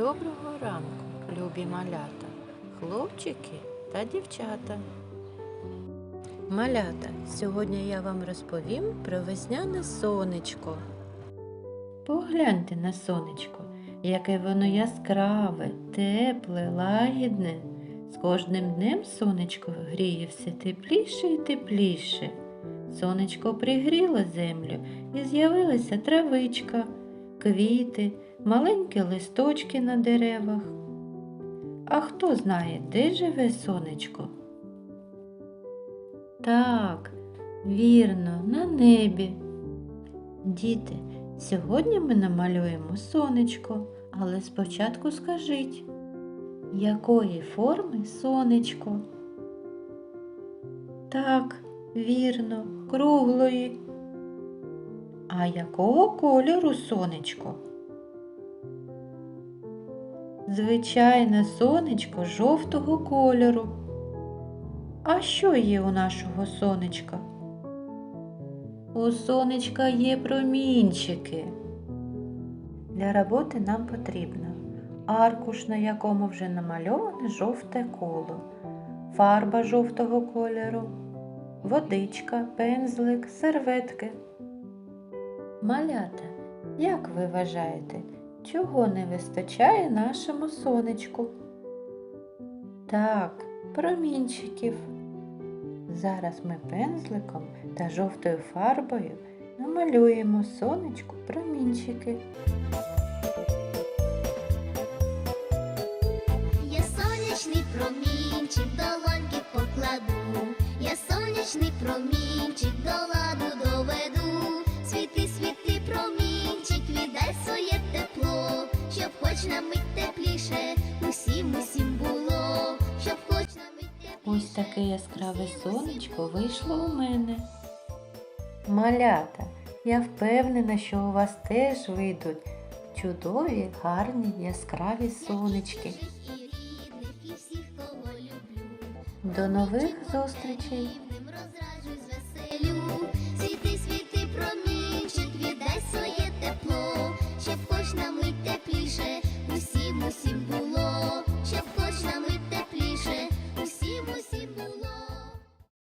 Доброго ранку, любі малята, хлопчики та дівчата. Малята, сьогодні я вам розповім про весняне сонечко. Погляньте на сонечко, яке воно яскраве, тепле, лагідне. З кожним днем сонечко гріє все тепліше і тепліше. Сонечко пригріло землю і з'явилася травичка, квіти, маленькі листочки на деревах. А хто знає, де живе сонечко? Так, вірно, на небі. Діти, сьогодні ми намалюємо сонечко, але спочатку скажіть, якої форми сонечко? Так, вірно, круглої. А якого кольору сонечко? Звичайне сонечко жовтого кольору. А що є у нашого сонечка? У сонечка є промінчики. Для роботи нам потрібно аркуш, на якому вже намальоване жовте коло, фарба жовтого кольору, водичка, пензлик, серветки. Малята, як ви вважаєте, чого не вистачає нашому сонечку? Так, промінчиків. Зараз ми пензликом та жовтою фарбою намалюємо сонечку промінчики. Я сонячний промінчик до ланки покладу, я сонячний промінчик до Ось таке яскраве сонечко вийшло у мене. Малята, я впевнена, що у вас теж вийдуть чудові, гарні, яскраві сонечки. До нових зустрічей!